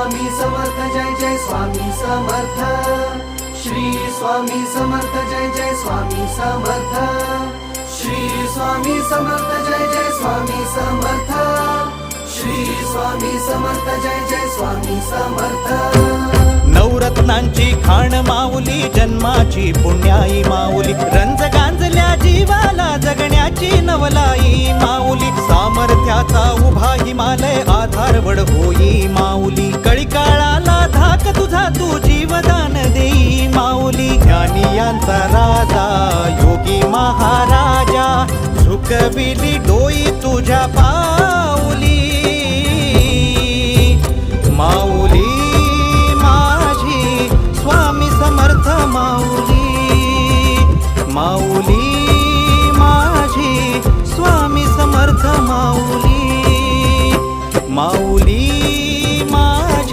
स्वामी समर्थ जय जय स्वामी समर्थ. श्री स्वामी समर्थ जय जय स्वामी समर्थ. श्री स्वामी समर्थ जय जय स्वामी समर्थ. श्री स्वामी समर्थ जय जय स्वामी समर्थ. नवरत्नांची खाण माऊली जन्माची पुण्याई माऊली. रंज गांजल्या जीवाला जगण्याची नवलाई माऊली. सामर्थ्याचा उभा हिमालय आधारवड होई माऊली. ज्ञानी राजा योगी महाराजा झुकविली डोई तुझ्या पा